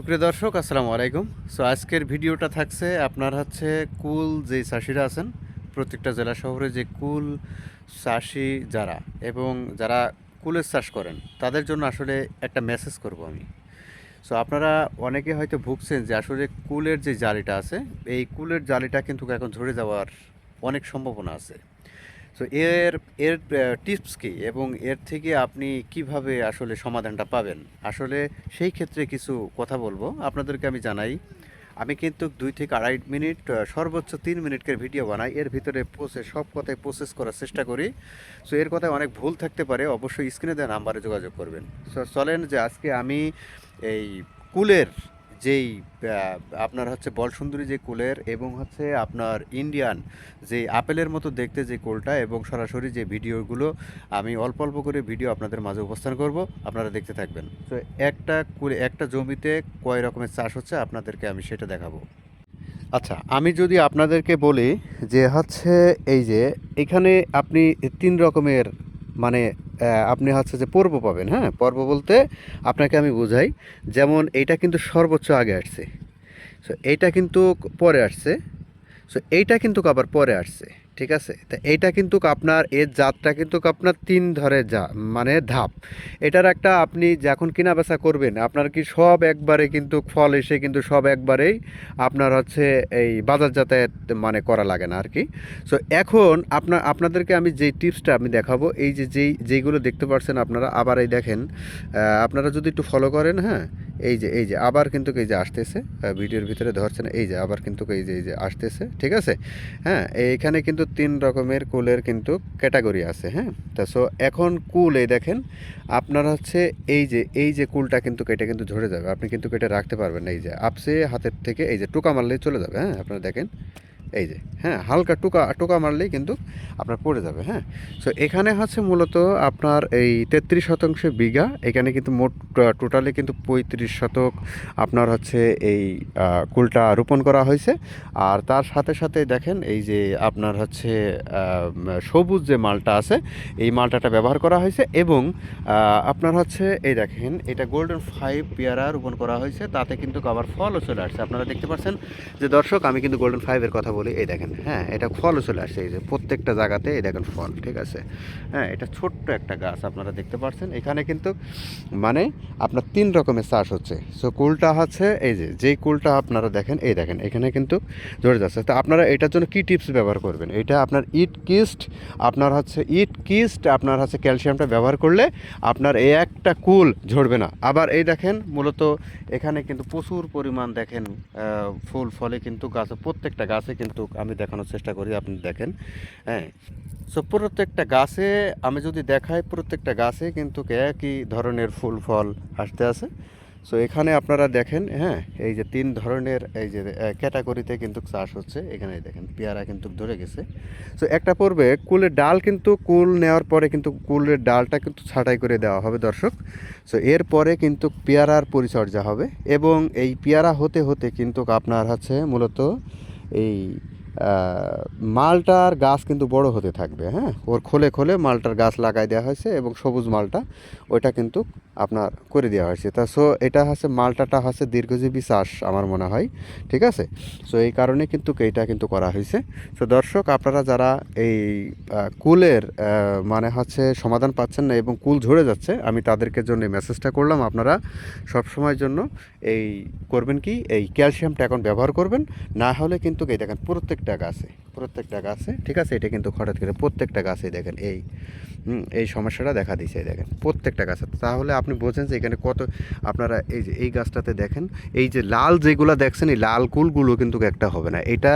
সুপ্রিয় দর্শক, আসসালামু আলাইকুম। সো আজকের ভিডিওটা থাকছে আপনার হচ্ছে কুল যে চাষিরা আছেন, প্রত্যেকটা জেলা শহরে যে কুল চাষি যারা এবং যারা কুলের চাষ করেন, তাদের জন্য আসলে একটা মেসেজ করব আমি। সো আপনারা অনেকে হয়তো ভুগছেন যে আসলে কুলের যে জালিটা আছে, এই কুলের জালিটা কিন্তু এখন ঝরে যাওয়ার অনেক সম্ভাবনা আছে। সো এর এর টিপস কি? এবং এর থেকে আপনি কীভাবে আসলে সমাধানটা পাবেন? আসলে সেই ক্ষেত্রে কিছু কথা বলব। আপনাদেরকে আমি জানাই, আমি কিন্তু দুই থেকে আড়াই মিনিট সর্বোচ্চ তিন মিনিটের ভিডিও বানাই। এর ভিতরে প্রসেস সব কথায় প্রসেস করার চেষ্টা করি। সো এর কথায় অনেক ভুল থাকতে পারে। অবশ্যই স্ক্রিনে দেওয়া নাম্বারে যোগাযোগ করবেন। সো চলেন যে আজকে আমি এই কুলের যেই আপনার হচ্ছে বলসুন্দরী যে কুলের এবং হচ্ছে আপনার ইন্ডিয়ান যে আপেলের মতো দেখতে যে কোলটা এবং সরাসরি যে ভিডিওগুলো, আমি অল্প অল্প করে ভিডিও আপনাদের মাঝে উপস্থান করব। আপনারা দেখতে থাকবেন। তো একটা কুলে, একটা জমিতে কয় রকমের চাষ হচ্ছে আপনাদেরকে আমি সেটা দেখাবো। আচ্ছা আমি যদি আপনাদেরকে বলি যে হচ্ছে এই যে, এখানে আপনি তিন রকমের মানে আপনি হচ্ছে যে পর্ব পাবেন হ্যাঁ? পর্ব বলতে আপনাকে আমি বোঝাই, যেমন এইটা কিন্তু সর্বোচ্চ আগে আসছে। সো এইটা কিন্তু পরে আসছে। সো এইটা কিন্তু আবার পরে আসছে। ঠিক আছে? তা এইটা কিন্তু আপনার, এর জাতটা কিন্তু আপনার তিন ধরে যা মানে ধাপ। এটার একটা আপনি যখন কিনা বেচা করবেন, আপনার কি সব একবারে কিন্তু ফল এসে কিন্তু সব একবারেই আপনার হচ্ছে এই বাজার যাতায়াত মানে করা লাগে না আর কি সো এখন আপনার, আপনাদেরকে আমি যেই টিপসটা আমি দেখাবো, এই যে যেই, যেইগুলো দেখতে পাচ্ছেন আপনারা, আবার এই দেখেন আপনারা যদি একটু ফলো করেন হ্যাঁ এই যে এই যে, আবার কিন্তু এই যে আসতেছে ভিডিওর ভিতরে ধরছেন, এই যে, আবার কিন্তু এই যে এই যে আসতেছে, ঠিক আছে? হ্যাঁ এইখানে কিন্তু তিন রকমের কুলের কিন্তু ক্যাটাগরি আছে হ্যাঁ? তা সো এখন কুল এই দেখেন, আপনার হচ্ছে এই যে এই যে কুলটা কিন্তু কেটে কিন্তু ঝরে যাবে। আপনি কিন্তু কেটে রাখতে পারবেন এই যে, আপসে হাতের থেকে এই যে টোকা মারলেই চলে যাবে হ্যাঁ? আপনারা দেখেন। এই যে হ্যাঁ হালকা টোকা টোকা মারলেই কিন্তু আপনার পড়ে যাবে হ্যাঁ। সো এখানে হচ্ছে মূলত আপনার এই তেত্রিশ শতাংশ বিঘা, এখানে কিন্তু মোট টোটালি কিন্তু পঁয়ত্রিশ শতক আপনার হচ্ছে এই কুলটা রোপণ করা হয়েছে। আর তার সাথে সাথে দেখেন এই যে আপনার হচ্ছে সবুজ যে মালটা আছে, এই মালটাটা ব্যবহার করা হয়েছে এবং আপনার হচ্ছে, এই দেখেন, এটা গোল্ডেন ফাইভ পেয়ারা রোপণ করা হয়েছে, তাতে কিন্তু আবার ফলও চলে আসছে। আপনারা দেখতে পাচ্ছেন যে দর্শক, আমি কিন্তু গোল্ডেন ফাইভের কথা বলি, এই দেখেন হ্যাঁ এটা ফলও চলে আসছে এই যে প্রত্যেকটা জায়গাতে এই দেখেন ফল, ঠিক আছে? হ্যাঁ এটা ছোট্ট একটা গাছ আপনারা দেখতে পাচ্ছেন এখানে কিন্তু মানে আপনার তিন রকমের চাষ হচ্ছে। সো কুলটা হচ্ছে, এই যে, যেই কুলটা আপনারা দেখেন, এই দেখেন, এখানে কিন্তু ঝরে যাচ্ছে। তো আপনারা এটার জন্য কি টিপস ব্যবহার করবেন? এটা আপনার ইট কিস্ট, আপনার হচ্ছে ইট কিস্ট, আপনার হচ্ছে ক্যালসিয়ামটা ব্যবহার করলে আপনার এই একটা কুল ঝরবে না। আবার এই দেখেন, মূলত এখানে কিন্তু প্রচুর পরিমাণ দেখেন ফুল, ফলে কিন্তু গাছে, প্রত্যেকটা গাছে কিন্তু আমি দেখানোর চেষ্টা করি, আপনি দেখেন। হ্যাঁ সো প্রত্যেকটা গাছে আমি যদি দেখাই, প্রত্যেকটা গাছে কিন্তু একই ধরনের ফুল, ফল আসতে আছে। সো এখানে আপনারা দেখেন হ্যাঁ এই যে তিন ধরনের, এই যে ক্যাটাগরিতে কিন্তু চাষ হচ্ছে। এখানে দেখেন, পেয়ারা কিন্তু ধরে গেছে। সো একটা পর্বে কুলের ডাল কিন্তু কুল নেওয়ার পরে কিন্তু কুলের ডালটা কিন্তু ছাঁটাই করে দেওয়া হবে, দর্শক। সো এরপরে কিন্তু পেয়ারার পরিচর্যা হবে এবং এই পেয়ারা হতে হতে কিন্তু আপনার হচ্ছে মূলত এই আহ, মালটার গাছ কিন্তু বড় হতে থাকবে হ্যাঁ? ওর খোলে খোলে মালটার গাছ লাগাই দেওয়া হয়েছে এবং সবুজ মালটা ওইটা কিন্তু আপনার করে দেওয়া হয়েছে। তা সো এটা হচ্ছে মালটাটা হচ্ছে দীর্ঘজীবী চাষ আমার মনে হয়, ঠিক আছে? সো এই কারণে কিন্তু এইটা কিন্তু করা হয়েছে। তো দর্শক, আপনারা যারা এই কুলের মানে হচ্ছে সমাধান পাচ্ছেন না এবং কুল ঝরে যাচ্ছে, আমি তাদেরকে জন্য মেসেজটা করলাম। আপনারা সব সময়ের জন্য এই করবেন কি? এই ক্যালসিয়ামটা এখন ব্যবহার করবেন। না হলে কিন্তু এই দেখেন প্রত্যেকটা গাছে প্রত্যেকটা গাছে ঠিক আছে? এটা কিন্তু হঠাৎ করে প্রত্যেকটা গাছে দেখেন এই এই সমস্যাটা দেখা দিয়েছে দেখেন, প্রত্যেকটা গাছে তাহলে আপনি বোঝেন যে এখানে কত আপনারা এই যে, এই গাছটাতে দেখেন, এই যে লাল যেগুলো দেখছেন, এই লাল কুলগুলো কিন্তু একটা হবে না। এটা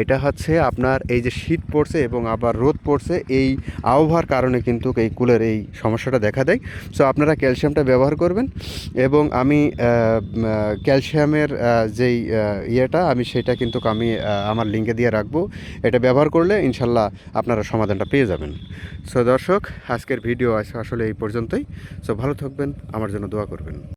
এটা হচ্ছে আপনার এই যে শীত পড়ছে এবং আবার রোদ পড়ছে, এই আবহাওয়ার কারণে কিন্তু এই কুলের এই সমস্যাটা দেখা দেয়। সো আপনারা ক্যালসিয়ামটা ব্যবহার করবেন এবং আমি ক্যালসিয়ামের যেই ইয়েটা, আমি সেটা কিন্তু আমি আমার লিঙ্কে দিয়ে রাখব। এটা ব্যবহার করলে ইনশাল্লাহ আপনারা সমাধানটা পেয়ে যাবেন। সো দর্শক আজকের ভিডিও আস- আসলে এই পর্যন্তই। সো ভালো থাকবেন আমার জন্য দোয়া করবেন।